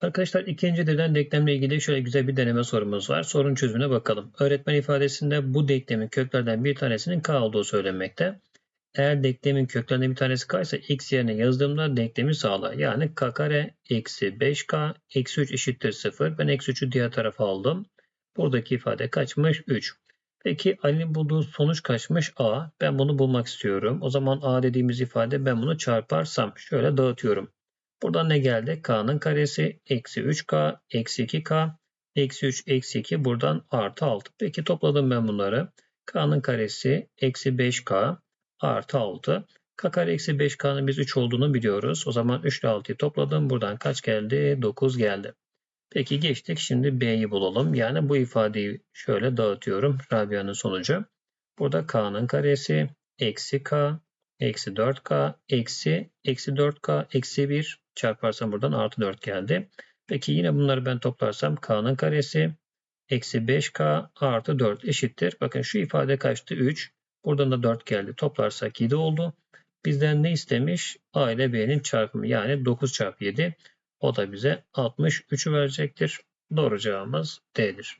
Arkadaşlar ikinci dereceden denklemle ilgili şöyle güzel bir deneme sorumuz var. Sorun çözümüne bakalım. Öğretmen ifadesinde bu denklemin köklerden bir tanesinin k olduğu söylenmekte. Eğer denklemin köklerinden bir tanesi k ise x yerine yazdığımda denklemi sağla. Yani k kare eksi 5k eksi 3 eşittir 0. Ben eksi 3'ü diğer tarafa aldım. Buradaki ifade kaçmış? 3. Peki Ali'nin bulduğu sonuç kaçmış? A. Ben bunu bulmak istiyorum. O zaman A dediğimiz ifade ben bunu çarparsam şöyle dağıtıyorum. Buradan ne geldi? K'nın karesi eksi 3K eksi 2K eksi 3 eksi 2 buradan artı 6. Peki topladım ben bunları. K'nın karesi eksi 5K artı 6. K kare eksi 5K'nın biz 3 olduğunu biliyoruz. O zaman 3 ile 6'yı topladım. Buradan kaç geldi? 9 geldi. Peki geçtik. Şimdi B'yi bulalım. Yani bu ifadeyi şöyle dağıtıyorum. Rabia'nın sonucu. Burada K'nın karesi eksi K eksi 4K eksi eksi 4K eksi 1 çarparsam buradan artı 4 geldi. Peki yine bunları ben toplarsam K'nın karesi eksi 5K artı 4 eşittir. Bakın şu ifade kaçtı? 3. Buradan da 4 geldi. Toplarsak 7 oldu. Bizden ne istemiş? A ile B'nin çarpımı yani 9 çarpı 7. O da bize 63'ü verecektir. Doğru cevabımız D'dir.